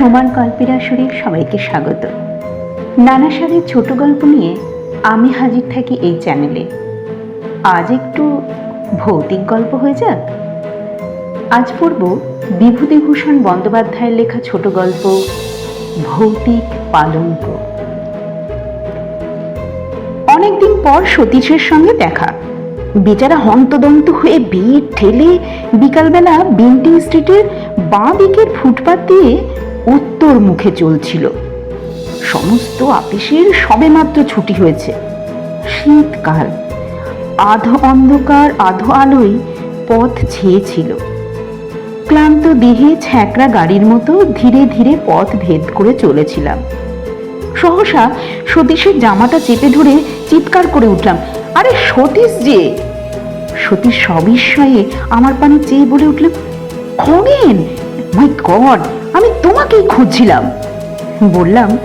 সমান গল্পের আসরে সবাইকে স্বাগত। নানা স্বাদের ছোট গল্প নিয়ে আমি হাজির থাকি এই চ্যানেলে। আজ একটু ভৌতিক গল্প হয়ে যাক? আজ পড়ব বিভূতিভূষণ বন্দ্যোপাধ্যায়ের লেখা ছোট গল্প, ভৌতিক পালঙ্ক। অনেকদিন পর সতীশের সঙ্গে দেখা। বেচারা হন্তদন্ত হয়ে ভিড় ঠেলে বিকালবেলা বিন্টিং স্ট্রিটের বাঁ দিকের ফুটপাত দিয়ে উত্তর মুখে চলছিল। সমস্ত আপিসের সবেমাত্র ছুটি হয়েছে। শীতকাল। আধো অন্ধকার, আধো আলোয় পথ ছেয়েছিল। ক্লান্ত দেহে ছ্যাঁকড়া গাড়ির মতো ধীরে ধীরে পথ ভেদ করে চলেছিলাম। সহসা সতীশের জামাটা চেপে ধরে চিৎকার করে উঠলাম, আরে সতীশ যে! সতীশ সবিস্ময়ে আমার পানে চেয়ে বলে উঠল খগেন মাই গড! আমি তোমাকেই খুঁজছিলাম। বললাম,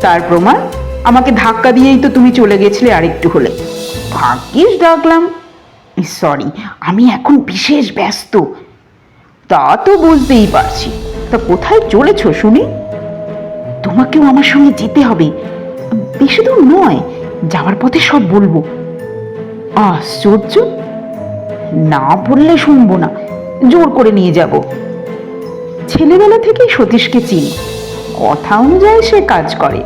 তার প্রমাণ? আমাকে ধাক্কা দিয়েই তো তুমি চলে গেছিলে আরেকটু হলে। ভাগ্যিস ডাকলাম সরি আমি এখন বিশেষ ব্যস্ত। তা তো বুঝতেই পারছি। তা কোথায় চলেছো, শুনি? তোমাকেও আমার সঙ্গে যেতে হবে। বেশি দূর নয়, যাওয়ার পথে সব বলব। আশ্চর্য! না বললে শুনব না। জোর করে নিয়ে যাব। ছেলেবেলা থেকেই সতীশকে চিনি। কথা অনুযায়ী সে কাজ করে।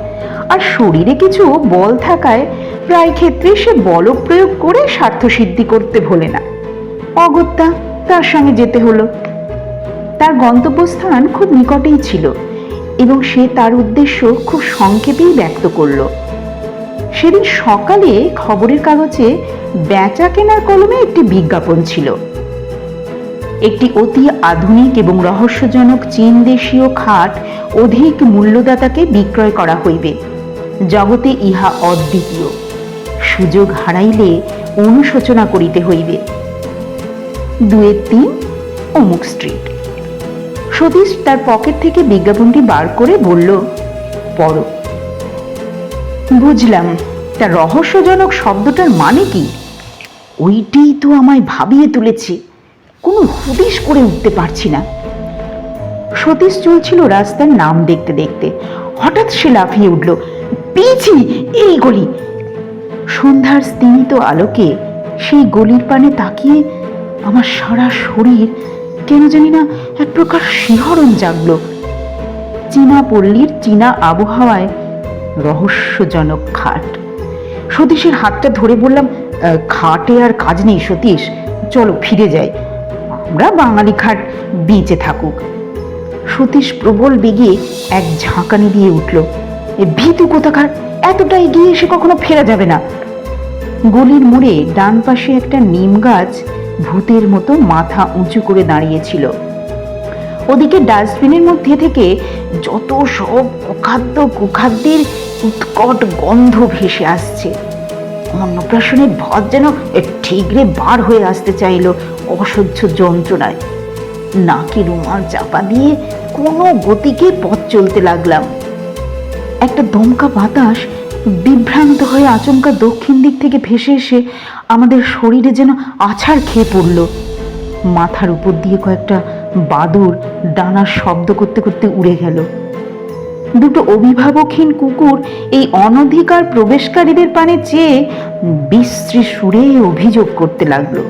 আর শরীরে কিছু বল থাকায় প্রায় ক্ষেত্রে সে বল প্রয়োগ করে স্বার্থসিদ্ধি করতে ভোলে না। অগত্যা তার সঙ্গে যেতে হলো। তার গন্তব্যস্থান খুব নিকটেই ছিল এবং সে তার উদ্দেশ্য খুব সংক্ষেপেই ব্যক্ত করল। সেদিন সকালে খবরের কাগজে বেচা কেনার কলমে একটি বিজ্ঞাপন ছিল। একটি অতি আধুনিক এবং রহস্যজনক চীন দেশীয় খাট অধিক মূল্যদাতাকে বিক্রয় করা হইবে। জগতে ইহা অদ্বিতীয়। সুযোগ হারাইলে অনুশোচনা করিতে হইবে। দুয়ের তিন, অমুক স্ট্রিট সতীশ তার পকেট থেকে বিজ্ঞাপনটি বার করে বলল, পড়ো। বুঝলাম। তা রহস্যজনক শব্দটার মানে কি? ওইটাই তো আমায় ভাবিয়ে তুলেছে। কোনো হুদিশ করে উঠতে পারছি না। সতীশ চলছিল রাস্তার নাম দেখতে দেখতে। হঠাৎ সে লাফিয়ে উঠল পেয়েছি এই গলি। সন্ধ্যার স্তিমিত আলোকে সেই গলির পানে তাকিয়ে আমার সারা শরীর কেন জানি না এক প্রকার শিহরণ জাগলো। চীনা পল্লীর চীনা আবহাওয়ায় রহস্যজনক খাট। সতীশের হাতটা ধরে বললাম "আহ, খাটে আর কাজ নেই সতীশ চলো ফিরে যাই। আমরা বাঙালি খাট বেঁচে থাকুক। সতীশ প্রবল বেগে এক ঝাঁকানি দিয়ে উঠল। এ ভীতু কোথাকার? এতটা এগিয়ে এসে কখনো ফেরা যাবে না। গলির মোড়ে ডান পাশে একটা নিম গাছ ভূতের মতো মাথা উঁচু করে দাঁড়িয়েছিল। ওদিকে ডাস্টবিনের মধ্যে থেকে যত সব অখাদ্য কুখাদ্যের উৎকট গন্ধ ভেসে আসছে। অন্নপ্রাশনের ভর যেন ঠিকরে বার হয়ে আসতে চাইলো অসহ্য যন্ত্রণায়। নাকি রুমাল চাপা দিয়ে কোনো গতিকে পথ চলতে লাগলাম। একটা দমকা বাতাস বিভ্রান্ত হয়ে আচমকা দক্ষিণ দিক থেকে ভেসে এসে আমাদের শরীরে যেন আছাড় খেয়ে পড়ল। মাথার উপর দিয়ে কয়েকটা বাদুর ডানার শব্দ করতে করতে উড়ে গেল। দুটো অভিভাবকহীন কুকুর এই অনধিকার প্রবেশকারীদের পানে চেয়ে বিশ্রী সুরে অভিযোগ করতে লাগল।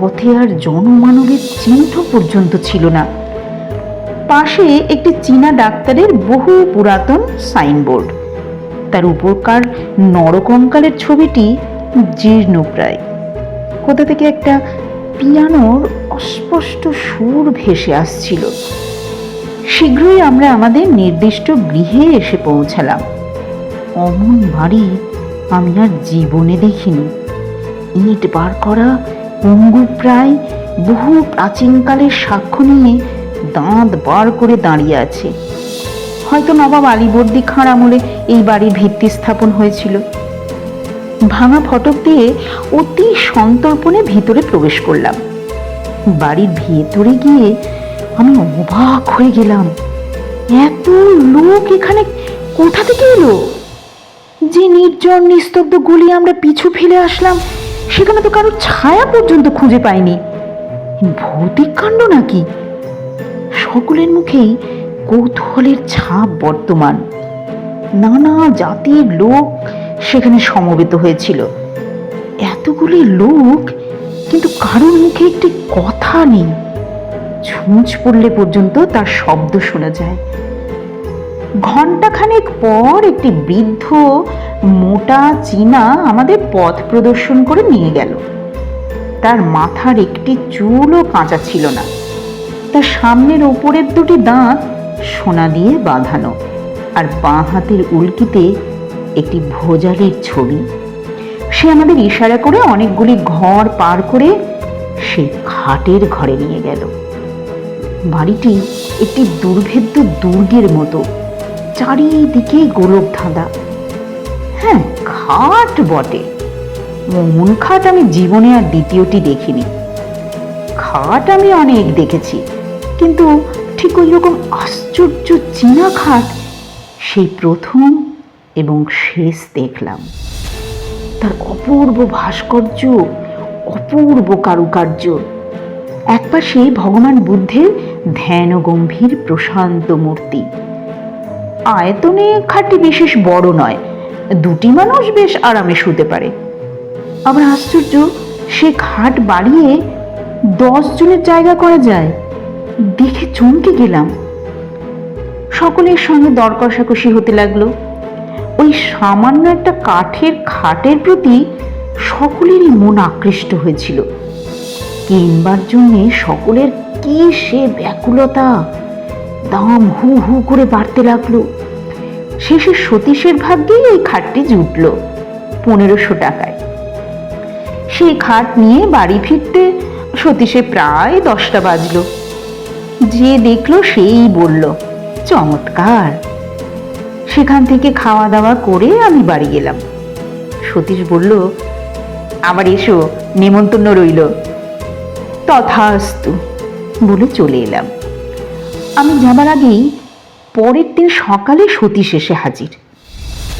পথে আর জনমানবের চিহ্ন পর্যন্ত ছিল না। পাশে একটি চীনা ডাক্তারের বহু পুরাতন সাইনবোর্ড। তার উপরকার নরকঙ্কালের ছবিটি জীর্ণ প্রায়। কোথা থেকে একটা পিয়ানোর অস্পষ্ট সুর ভেসে আসছিল। শীঘ্রই আমরা আমাদের নির্দিষ্ট গৃহে এসে পৌঁছালাম। অমন বাড়ি আমি আর জীবনে দেখিনি। ইট বার করা পঙ্গু প্রায় বহু প্রাচীনকালের সাক্ষ্য নিয়ে দাঁত বার করে দাঁড়িয়ে আছে। হয়তো নবাব আলীবর্দী খাঁর আমলে এই বাড়ির ভিত্তি স্থাপন হয়েছিল। ভাঙা ফটক দিয়ে অতি সন্তর্পণে ভিতরে প্রবেশ করলাম। বাড়ির ভেতরে গিয়ে আমি অবাক হয়ে গেলাম। এত লোক এখানে কোথা থেকে এলো? যে নির্জন, নিস্তব্ধ গুলি আমরা পিছু ফেলে আসলাম, সেখানে তো কারোর ছায়া পর্যন্ত খুঁজে পাইনি। ভৌতিক কাণ্ড নাকি? সকলের মুখেই কৌতূহলের ছাপ বর্তমান। নানা জাতির লোক সেখানে সমবেত হয়েছিল। এতগুলি লোক, কিন্তু কারোর মুখে একটি কথা নেই। ছুঁচ পড়লে পর্যন্ত তার শব্দ শোনা যায়। ঘন্টাখানেক পর একটি বৃদ্ধ মোটা চীনা আমাদের পথ প্রদর্শন করে নিয়ে গেল। তার মাথার একটি চুলও কাঁচা ছিল না। তার সামনের ওপরের দুটি দাঁত সোনা দিয়ে বাঁধানো আর বাঁ হাতের উল্কিতে একটি ভোজালির ছবি। সে আমাদের ইশারা করে অনেকগুলি ঘর পার করে সে খাটের ঘরে নিয়ে গেল। বাড়িটি একটি দুর্ভেদ্য দুর্গের মতো। চারিদিকে গোলক ধাঁধা। হ্যাঁ খাট বটে। মন খাট আমি জীবনে আর দ্বিতীয়টি দেখিনি। খাট আমি অনেক দেখেছি, কিন্তু ঠিক ওই রকম আশ্চর্য চীনা খাট সেই প্রথম এবং শেষ দেখলাম। তার অপূর্ব ভাস্কর্য, অপূর্ব কারুকার্য। একপাশে ভগবান বুদ্ধের ধ্যান গম্ভীর প্রশান্ত মূর্তি। আয়তনে খাটটি বিশেষ বড় নয়, দুটি মানুষ বেশ আরামে শুতে পারে। আবার আশ্চর্য, সে খাট বাড়িয়ে দশ জনের জায়গা করা যায়? দেখে চমকে গেলাম। সকলের সঙ্গে দর কষাকষি হতে লাগল। ওই সামান্য একটা কাঠের খাটের প্রতি সকলেরই মন আকৃষ্ট হয়েছিল। কিনবার জন্যে সকলের কি সে ব্যাকুলতা? দাম হু হু করে বাড়তে লাগল। শেষে সতীশের ভাগ্যেই এই খাটটি জুটল পনেরোশো টাকায়। সেই খাট নিয়ে বাড়ি ফিরতে সতীশে প্রায় দশটা বাজলো। যে দেখল সেই বলল, চমৎকার। সেখান থেকে খাওয়া দাওয়া করে আমি বাড়ি গেলাম। সতীশ বলল আবার এসো, নেমন্তন্ন রইল। তথাস্তু। বলে চলে এলাম। আমি যাবার আগেই পরের দিন সকালে সতীশ এসে হাজির।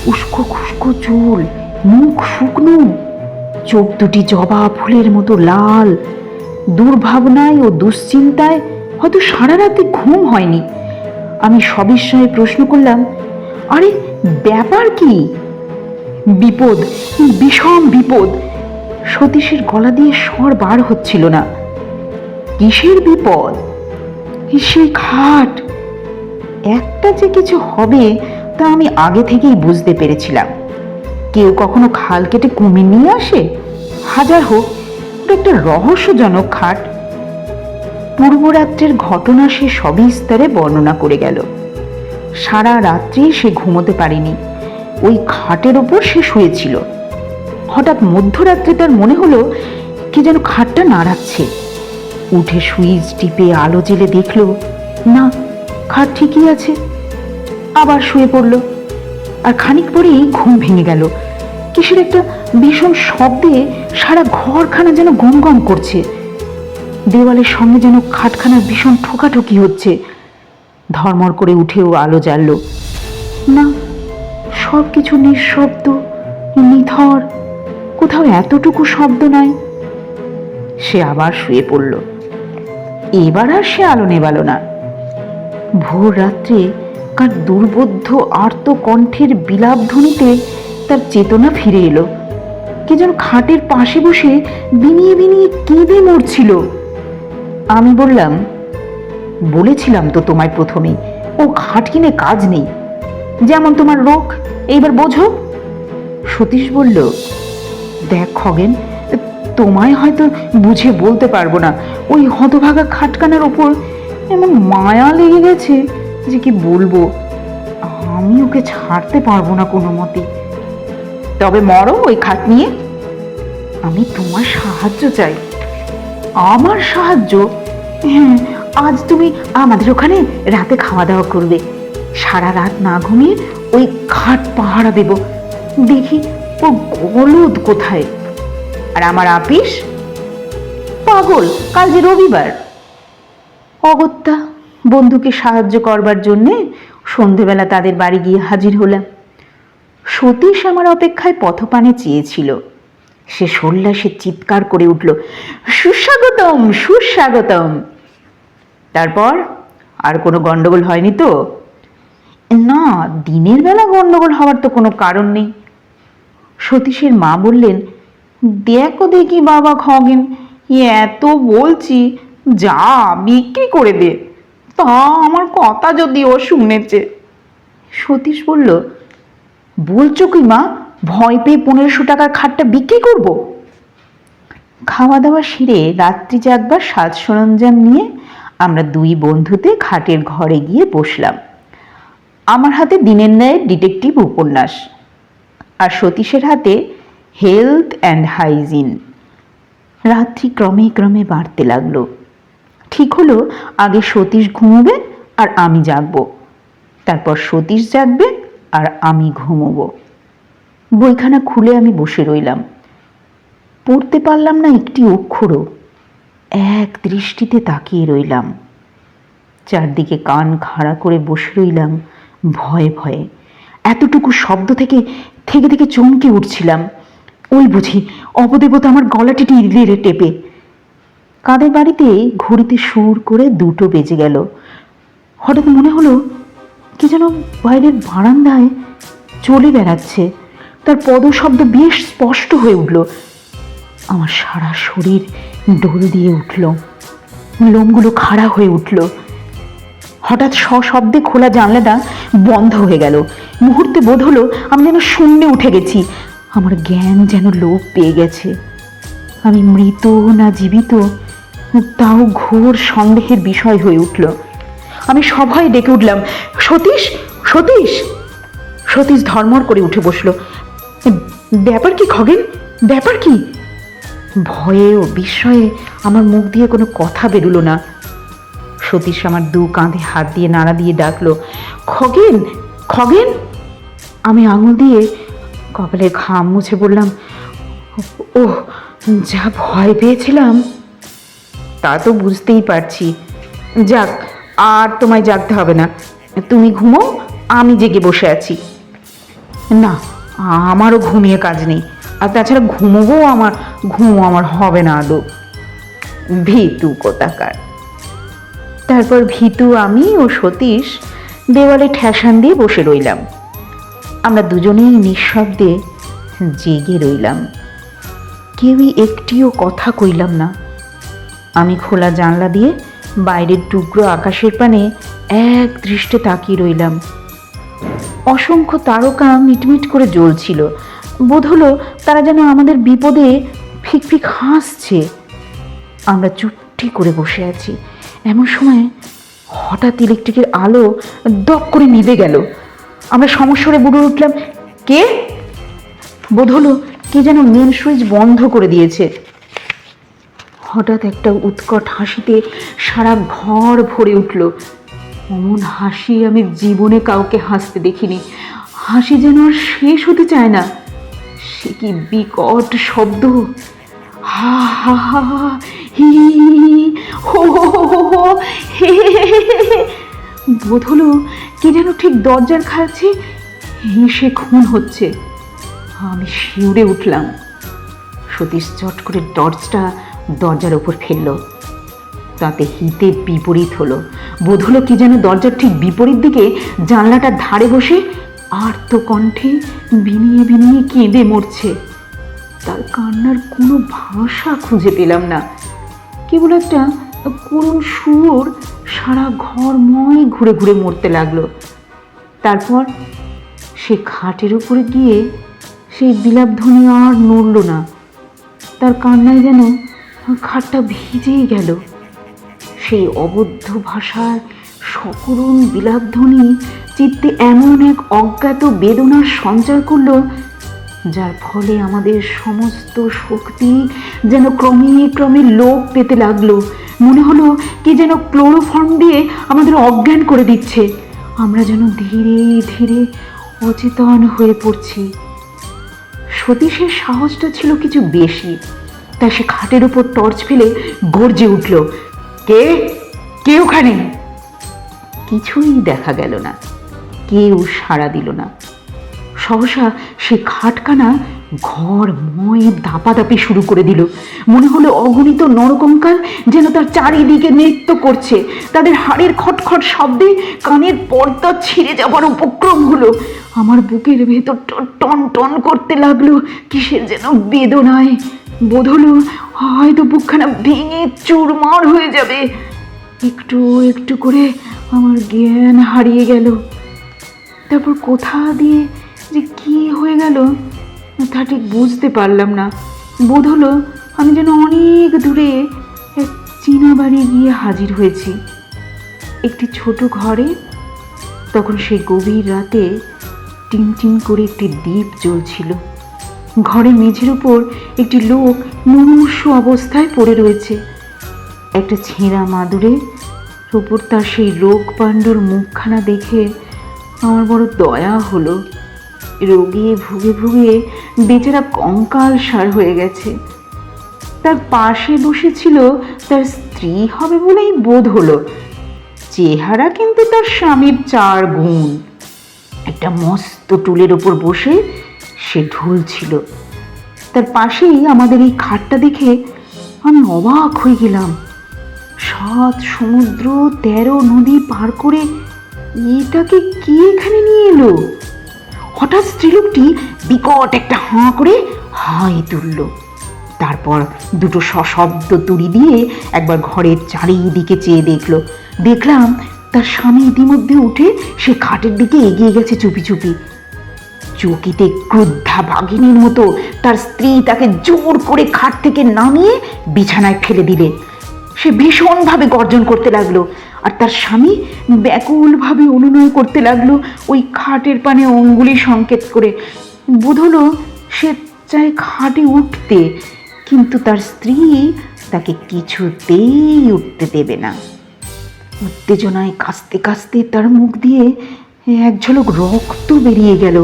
উস্কো খুস্কো চুল, মুখ শুকনো, চোখ দুটি জবা ফুলের মতো লাল। দুর্ভাবনায় ও দুশ্চিন্তায় হয়তো সারা রাতে ঘুম হয়নি। আমি সবিস্ময়ে প্রশ্ন করলাম, আরে, ব্যাপার কি? বিপদ বিষম বিপদ। সতীশের গলা দিয়ে স্বর বার হচ্ছিল না। কিসের বিপদ? সেই খাট একটা যে কিছু হবে তা আমি আগে থেকেই বুঝতে পেরেছিলাম। কেউ কখনো খাল কেটে কুমির নিয়ে আসে? হাজার হোক ওটা একটা রহস্যজনক খাট পূর্বরাত্রের ঘটনা সে সবিস্তারে বর্ণনা করে গেল। সারা রাত্রি সে ঘুমোতে পারেনি। ওই খাটের ওপর সে শুয়েছিল। হঠাৎ মধ্যরাত্রে তার মনে হলো, কি যেন খাটটা নাড়াচ্ছে। উঠে সুইচ টিপে আলো জেলে দেখল, না, খাট ঠিকই আছে। আবার শুয়ে পড়ল। আর খানিক পরেই ঘুম ভেঙে গেল। কিসের একটা ভীষণ শব্দে সারা ঘরখানা যেন গম গম করছে। দেওয়ালের সঙ্গে যেন খাটখানার ভীষণ ঠোকাঠুকি হচ্ছে। ধর্মর করে উঠেও আলো জ্বালল। না সব কিছু নিঃশব্দ, নিথর। কোথাও এতটুকু শব্দ নাই। সে আবার শুয়ে পড়ল। এবার আর সে আলো নেবালো না। ভোর রাত্রে কার দুর্বোধ্য আর্ত কণ্ঠের বিলাপ ধ্বনিতে তার চেতনা ফিরে এলো। কে যেন খাটের পাশে বসে বিনিয়ে বিনিয়ে কেঁদে মরছিল। আমি বললাম, বলেছিলাম তো তোমায় প্রথমেই ও খাট কিনে কাজ নেই। যেমন তোমার রোগ, এইবার বোঝো। সতীশ বলল, দেখ খগেন তোমায় হয়তো বুঝে বলতে পারব না। ওই হতভাগা খাটকানার ওপর এমন মায়া লেগে গেছে যে কি বলব? আমি ওকে ছাড়তে পারব না কোনো মতে তবে মরো ওই খাট নিয়ে। আমি তোমার সাহায্য চাই। আমার সাহায্য? হ্যাঁ আজ তুমি আমাদের ওখানে রাতে খাওয়া দাওয়া করবে। সারা রাত না ঘুমিয়ে ওই খাট পাহারা দেব। দেখি ও গলদ কোথায়। আর আমার আপিস? পাগল, কাল যে রবিবার। অগত্যা, বন্ধুকে সাহায্য করবার জন্যে সন্ধেবেলা তাদের বাড়ি গিয়ে হাজির হলাম। সতীশ আমার অপেক্ষায় পথপানে চেয়েছিল। সে সে চিৎকার করে উঠল, সুস্বাগতম সুস্বাগতম। তারপর, আর কোনো গন্ডগোল হয়নি তো? না, দিনের বেলা গন্ডগোল হওয়ার তো কোনো কারণ নেই। সতীশের মা বললেন দেখো দেখি বাবা খগেন এত বলছি, যা বিক্রি করে দে। তা আমার কথা যদি ও শুনেছে। সতীশ বলল, বলছো কি মা, ভয় পেয়ে পনেরোশো টাকার খাটটা বিক্রি করব? খাওয়া দাওয়া সেরে রাত্রি জাগবার সাজ সরঞ্জাম নিয়ে আমরা দুই বন্ধুতে খাটের ঘরে গিয়ে বসলাম। আমার হাতে দিনের ন্যায় ডিটেকটিভ উপন্যাস। আর সতীশের হাতে হেলথ অ্যান্ড হাইজিন। রাত্রি ক্রমে ক্রমে বাড়তে লাগল। ঠিক হলো, আগে সতীশ ঘুমোবে আর আমি জাগবো। তারপর সতীশ জাগবে আর আমি ঘুমোবো। বইখানা খুলে আমি বসে রইলাম। পড়তে পারলাম না একটি অক্ষরও। এক দৃষ্টিতে তাকিয়ে রইলাম। চারদিকে কান খাড়া করে বসে রইলাম, ভয়ে ভয়ে। এতটুকু শব্দ থেকে থেকে থেকে চমকে উঠছিলাম। ওই বুঝি অপদেবতা আমার গলাটি টিড়ে টেপে। কাদের বাড়িতে ঘড়িতে সুর করে দুটো বেজে গেল। হঠাৎ মনে হলো কি যেন বাইরের বারান্দায় চলে বেড়াচ্ছে। তার পদশব্দ বেশ স্পষ্ট হয়ে উঠল। আমার সারা শরীর ডোল দিয়ে উঠল। লোমগুলো খাড়া হয়ে উঠল। হঠাৎ সশব্দে খোলা জানলাটা বন্ধ হয়ে গেল। মুহূর্তে বোধ হলো আমি যেন শূন্যে উঠে গেছি। আমার জ্ঞান যেন লোপ পেয়ে গেছে। আমি মৃত না জীবিত, তাও ঘোর সন্দেহের বিষয় হয়ে উঠল। আমি সবাই ডেকে উঠলাম, সতীশ সতীশ! সতীশ ধর্মর করে উঠে বসল। ব্যাপার কি খগেন? ব্যাপার কি? ভয়ে ও বিস্ময়ে আমার মুখ দিয়ে কোনো কথা বেরুলো না। সতীশ আমার দু কাঁধে হাত দিয়ে নাড়া দিয়ে ডাকলো, খগেন খগেন! আমি আঙুল দিয়ে কপালের ঘাম মুছে বললাম ও যা ভয় পেয়েছিলাম, তা তো বুঝতেই পারছি। যাক, আর তোমায় জাগতে হবে না। তুমি ঘুমো, আমি জেগে বসে আছি। না, আমারও ঘুমিয়ে কাজ নেই। আর তাছাড়া ঘুমোবো আমার, ঘুমো আমার হবে না আদৌ। ভিতু কোথাকার। তারপর ভীতু, আমি ও সতীশ দেওয়ালে ঠেসান দিয়ে বসে রইলাম। আমরা দুজনেই নিঃশব্দে জেগে রইলাম। কেউই একটিও কথা কইলাম না। আমি খোলা জানলা দিয়ে বাইরের টুকরো আকাশের পানে এক দৃষ্টে তাকিয়ে রইলাম। অসংখ্য তারকা মিটমিট করে জ্বলছিল। বোধ হলো তারা যেন আমাদের বিপদে ফিকফিক হাসছে। আমরা চুপটি করে বসে আছি। এমন সময় হঠাৎ ইলেকট্রিকের আলো দপ করে নিভে গেল। আমরা সমস্যারে বুড়ে উঠলাম কে বোধ হলো কে যেন মেন সুইচ বন্ধ করে দিয়েছে হঠাৎ একটা উৎকট হাসিতে সারা ঘর ভরে উঠল অমন হাসি আমি জীবনে কাউকে হাসতে দেখিনি হাসি যেন আর শেষ হতে চায় না সে কি বিকট শব্দ হা হা হা হা, হি হি, হি, হি, হো। বোধ হলো কে যেন ঠিক দরজার কাছে হেসে খুন হচ্ছে। আমি শিউরে উঠলাম। সতীশ চট করে টর্চটা দরজার ওপর ফেলল। তাতে হিতে বিপরীত হলো। বোধ হলো কি যেন দরজার ঠিক বিপরীত দিকে জানলাটার ধারে বসে আর্ত কণ্ঠে বিনিয়ে বিনিয়ে কেঁদে মরছে। তার কান্নার কোনো ভাষা খুঁজে পেলাম না। কেবল একটা করুণ সুর সারা ঘরময় ঘুরে ঘুরে মরতে লাগল। তারপর সে খাটের উপরে গিয়ে সেই বিলাপধ্বনি আর নড়ল না। তার কান্নায় যেন খাটটা ভিজেই গেল। সেই অবদ্ধ ভাষার সকরুণ বিলাপধ্বনি চিত্তে এমন এক অজ্ঞাত বেদনার সঞ্চার করল, যার ফলে আমাদের সমস্ত শক্তি যেন ক্রমে ক্রমে লোপ পেতে লাগল। মনে হলো কি যেন ক্লোরোফর্ম দিয়ে আমাদের অজ্ঞান করে দিচ্ছে। আমরা যেন ধীরে ধীরে অচেতন হয়ে পড়ছি। সতীশের সাহসটা ছিল কিছু বেশি। তাই সে খাটের উপর টর্চ ফেলে গর্জে উঠল, কে? কে ওখানে? কিছুই দেখা গেল না। কেউ সাড়া দিল না। সহসা সে খাটখানা ঘর, ময়ে, দাপাদাপি শুরু করে দিল। মনে হলো অগণিত নরকঙ্কাল যেন তার চারিদিকে নৃত্য করছে। তাদের হাড়ের খটখট শব্দে কানের পর্দা ছিঁড়ে যাবার উপক্রম হলো আমার বুকের ভেতর টন টন করতে লাগল, কিসের যেন বেদনায়। বোধ হলো হয়তো বুকখানা ভেঙে চুরমার হয়ে যাবে। একটু একটু করে আমার জ্ঞান হারিয়ে গেল। তারপর কোথা দিয়ে যে কি হয়ে গেল? তা ঠিক বুঝতে পারলাম না। বোধ হলো আমি যেন অনেক দূরে এক চীনা বাড়ি গিয়ে হাজির হয়েছি। একটি ছোট ঘরে তখন সেই গভীর রাতে টিম টিম করে একটি দ্বীপ জ্বলছিল। ঘরে মেঝের উপর একটি লোক মুমূর্ষ অবস্থায় পড়ে রয়েছে। একটা ছেঁড়া মাদুরে ওপর তার সেই রোগ পাণ্ডুর মুখখানা দেখে আমার বড় দয়া হলো। রোগে ভুগে ভুগে বেচারা কঙ্কাল সার হয়ে গেছে। তার পাশে বসেছিল তার স্ত্রী হবে বলেই বোধ হলো। চেহারা কিন্তু তার স্বামীর চার গুণ। একটা মস্ত টুলের ওপর বসে সে ঢুলছিল তার পাশেই আমাদের এই খাটটা দেখে আমি অবাক হয়ে গেলাম। সাত সমুদ্র তেরো নদী পার করে এটাকে কি এখানে নিয়ে এলো? হঠাৎ স্ত্রীলোকটি বিকট একটা হাঁ করে হাই তুলল। তারপর দুটো সশব্দ তুড়ি দিয়ে একবার ঘরের চারিদিকে চেয়ে দেখল। দেখলাম তার স্বামী ইতিমধ্যে উঠে সে খাটের দিকে এগিয়ে গেছে চুপি চুপি। চকিতে ক্রুদ্ধা বাঘিনীর মতো তার স্ত্রী তাকে জোর করে খাট থেকে নামিয়ে বিছানায় ফেলে দিলে। সে ভীষণভাবে গর্জন করতে লাগল। আর তার স্বামী ব্যাকুলভাবে অনুনয় করতে লাগল। ওই খাটের পানে অঙ্গুলি সংকেত করে। বোধ হলো সে চায় খাটে উঠতে, কিন্তু তার স্ত্রী তাকে কিছুতেই উঠতে দেবে না। উত্তেজনায় কাঁচতে কাঁচতে তার মুখ দিয়ে এক ঝলক রক্ত বেরিয়ে গেল।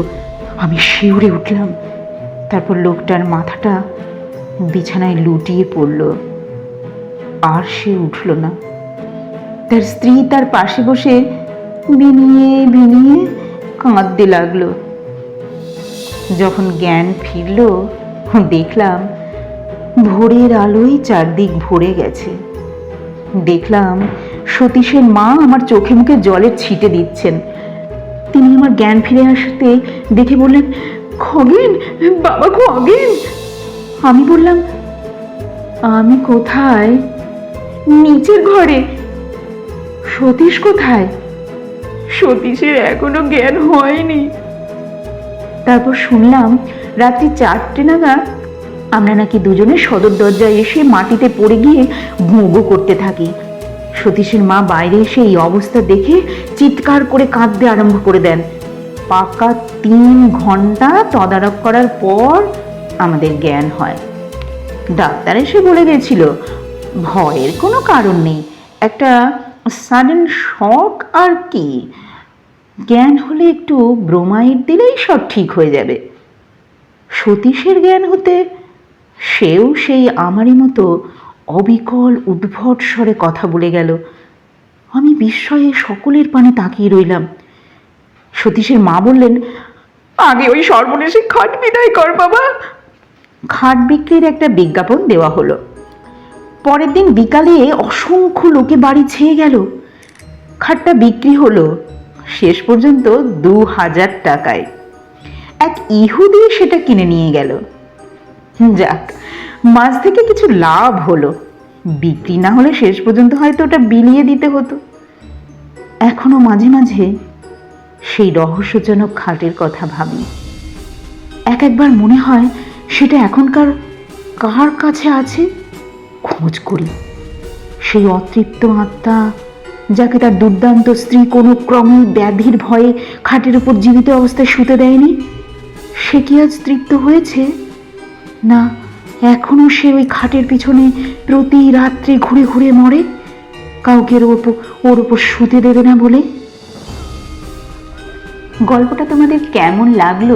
আমি শিউরে উঠলাম। তারপর লোকটার মাথাটা বিছানায় লুটিয়ে পড়ল। আর সে উঠল না। তার স্ত্রী তার পাশে বসে বিনিয়ে বিনিয়ে কাঁদতে লাগল। যখন জ্ঞান ফিরল, দেখলাম ভোরের আলোয় চারদিক ভরে গেছে। দেখলাম সতীশের মা আমার চোখে মুখে জলের ছিটে দিচ্ছেন। তিনি আমার জ্ঞান ফিরে আসতে দেখে বললেন, খগেন, বাবা খগেন! আমি বললাম, আমি কোথায়? নিচের ঘরে। সতীশ কোথায়? সতীশের এখনও জ্ঞান হয়নি। তারপর শুনলাম রাত্রি চারটে নাগাদ আমরা নাকি দুজনে সদর দরজায় এসে মাটিতে পড়ে গিয়ে ভোগও করতে থাকি। সতীশের মা বাইরে এসে এই অবস্থা দেখে চিৎকার করে কাঁদতে আরম্ভ করে দেন। পাকা তিন ঘণ্টা তদারক করার পর আমাদের জ্ঞান হয়। ডাক্তার এসে বলে গেছিল ভয়ের কোনো কারণ নেই। একটা সাডেন শক আর কি? জ্ঞান হলে একটু ব্রোমাইড দিলেই সব ঠিক হয়ে যাবে। সতীশের জ্ঞান হতে সেও সেই আমারই মতো অবিকল উদ্ভট স্বরে কথা বলে গেল। আমি বিস্ময়ে সকলের পানে তাকিয়ে রইলাম। সতীশের মা বললেন, আগে ওই সর্বনেশে খাট বিদায় কর বাবা। খাট বিক্রির একটা বিজ্ঞাপন দেওয়া হলো। পরের দিন বিকালে অসংখ্য লোকে বাড়ি ছেয়ে গেল। খাটটা বিক্রি হলো, শেষ পর্যন্ত দু হাজার টাকায়। এক ইহুদি সেটা কিনে নিয়ে গেল। যাক মাছ থেকে কিছু লাভ হলো। বিক্রি না হলে শেষ পর্যন্ত হয়তো ওটা বিলিয়ে দিতে হতো। এখনও মাঝে মাঝে সেই রহস্যজনক খাটের কথা ভাবি। এক একবার মনে হয় সেটা এখনকার কার কাছে আছে? খোঁজ করি সেই অতৃপ্ত আত্মা, যাকে তার দুর্দান্ত স্ত্রী কোনো ক্রমে ব্যাধির ভয়ে খাটের উপর জীবিত অবস্থায় শুতে দেয়নি, সে কি আজ তৃপ্ত হয়েছে? না, এখনও সে ওই খাটের পিছনে প্রতি রাত্রে ঘুরে ঘুরে মরে? কাউকে ওর ওপর ওর ওপর শুতে দেবে না বলে? গল্পটা তোমাদের কেমন লাগল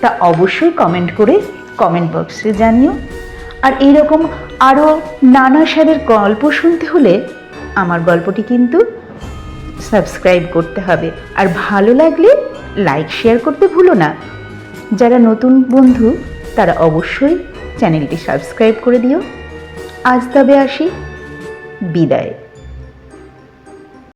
তা অবশ্যই কমেন্ট করে কমেন্ট বক্সে জানিও। আর এইরকম আরও নানা স্বাদের গল্প শুনতে হলে আমার গল্পটি কিন্তু সাবস্ক্রাইব করতে হবে। আর ভালো লাগলে লাইক, শেয়ার করতে ভুলো না। যারা নতুন বন্ধু, তারা অবশ্যই চ্যানেলটি সাবস্ক্রাইব করে দিও। আজ তবে আসি। বিদায়।